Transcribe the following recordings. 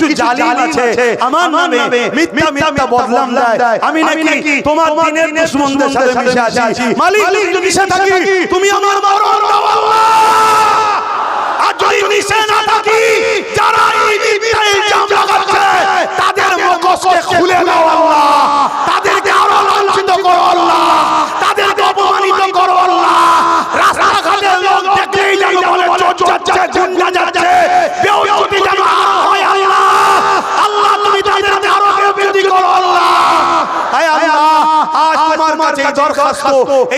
কিছু জালিম আছে আমার নামে মিথ্যা মিথ্যা বদলাম দেয়। আমি নাকি তোমার দিনের দুশমনদের সাথে মিশে আছি। মালিক যদি মিশে থাকি তুমি আমার মরণ দাও আল্লাহ। আর যদি মিশে না থাকি যারা এই মিথ্যা জাম লাগাচ্ছে তাদের মুখোশকে খুলে দাও আল্লাহ তাদেরকে আরও লাঞ্ছিত করো আল্লাহ তাদেরকে অপমানিত করো আল্লাহ রাস্তাঘাটে লোক দেখলেই যেন বলে চোর যাচ্ছে গুন্ডা যাচ্ছে বেউতি যেন আর হয় আল্লাহ আল্লাহ তুমি তাদেরকে আরও বেউতি করো আল্লাহ আয় আল্লাহ আজ তোমার কাছে দরখাস্ত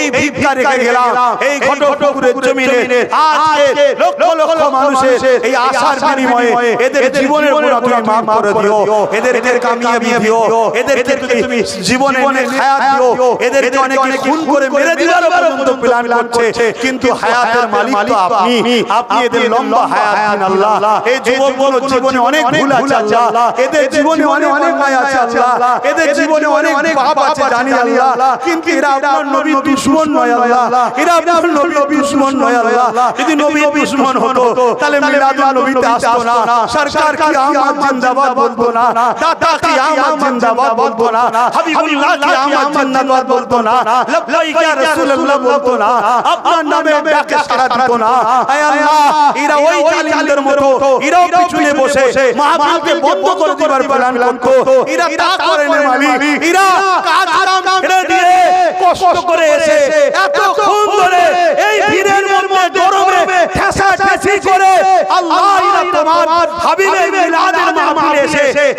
এই ভিক্ষা রেখে গেলাম এই ঘটপুকুরের জমিনে। আজকে লক্ষ লক্ষ মানুষের এই আশার বিনিময়ে এদের জীবনের তুমি মাফ করে দিও এদেরকে দিও এদেরকে তুমি জীবনে হায়াত দিও এদেরকে অনেকে খুন করে মেরে দেওয়ার পর্যন্ত প্ল্যান করছে। কিন্তু হায়াতের মালিক তো আপনি আপনি এদের লম্বা হায়াত দিন আল্লাহ। এই যুবকগুলো জীবনে অনেক ভুল আছে আল্লাহ এদের জীবনে অনেক অন্যায় আছে আল্লাহ। এদের জীবনে অনেক অনেক পাপ আছে জানি আল্লাহ। কিন্তু এরা আপনার নবীর দুশমন নয় আল্লাহ। এরা আপনার নবীর দুশমন নয় আল্লাহ। যদি নবীর দুশমন হতো তাহলে মিলাদুল নবীতে আসতো না। সরকার কি আমার জিন্দাবাদ বলতো না? দাদা কি আমার জিন্দাবাদ বলতো না। হাবিবুল্লাহ কি আমার জিন্দাবাদ বলতো না। লব্বাইক ইয়া রাসূলুল্লাহ বলতো না। আপনার নামে ডাকে সাড়া দিত না। আয় আল্লাহ এরা ওই জালিমদের মতো। এরাও পিছনে বসে। মাহফিলকে বন্ধ করে দেবার প্ল্যান করতো এরা তা করে না মালিক এরা কাজ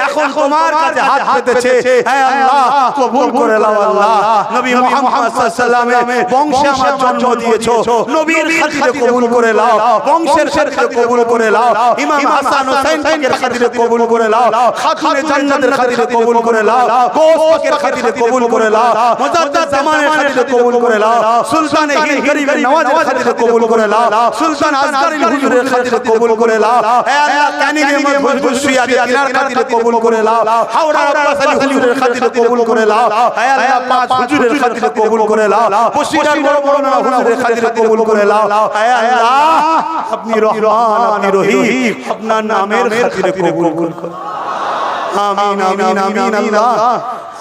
এখন তোমার কাছে হাত পেতেছে। হে আল্লাহ কবুল করে নাও আল্লাহ। নবী মুহাম্মদ সাল্লাল্লাহু আলাইহি বংশে আমার জন্ম দিয়েছ। নবীর খাতিরে কবুল করে নাও। বংশের খাতিরে কবুল করে নাও। ইমাম হাসান হোসেন পাকের খাতিরে কবুল করে নাও। খাতুনে জান্নাতের খাতিরে কবুল করে নাও। গোস পাকের খাতিরে কবুল করে নাও। মুজাদ্দাদ জামানের খাতিরে কবুল করে নাও। সুলতান হিন্দ গরিবের নওয়াজের খাতিরে কবুল করে নাও সুলতান আসগারিল হুজুরের খাতিরে কবুল করে নাও। হে আল্লাহ কানিগে মজবুত খুশি আছে তিনার খাতিরে কবুল করে নাও হাওড়া আব্বাস আলী হুজুরের খাতিরে কবুল করে নাও হে আল্লাহ পাঁচ হুজুরের খাতিরে কবুল করে নাও বসিরার বড় বড় না হুজুরের খাতিরে কবুল করে নাও হে আল্লাহ আপনি রহমান আপনি রহিম। আপনার নামের খাতিরে কবুল করুন আমিন আমিন আমিন আল্লাহ।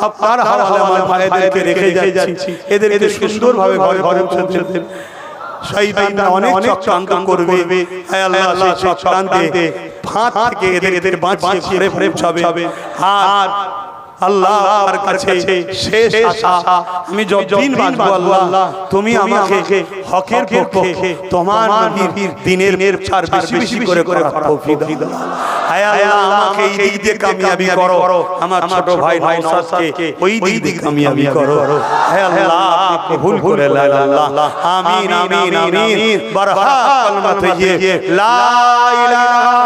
আপনার হাওয়ালে আমার ভাইদেরকে রেখে যাচ্ছি। এদেরকে সুন্দরভাবে ঘরে ঘরে পৌঁছে দেন শয়তানরা অনেক চক্রান্ত করবে। হে আল্লাহ সেই চক্রান্তে ফাঁদ থেকে এদের এদের বাঁচিয়ে ঘরে ঘরে পৌঁছাবে আর আল্লাহর কাছে শেষ আশা। আমি যতদিন বাঁচবো আল্লাহ তুমি আমাকে হকের পক্ষে তোমার নবীর দিনের চার বেশি বেশি করে করে তৌফিক দাও। হায় আল্লাহ আমাকে এই দিক দিয়ে কামিয়াবি করো। আমার ছোট ভাই নওশাদকে ওই দিক দিয়ে কামিয়াবি করো। হায় আল্লাহ আপনি করে লাল আল্লাহ। আমিন আমিন আমিন বারহা কলমা তৈয়ে লা ইলাহা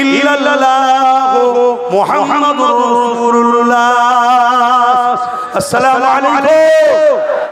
ইল্লাল্লাহ মুহাম্মাদুর রাসূলুল্লাহ। আসসালামু আলাইকুম।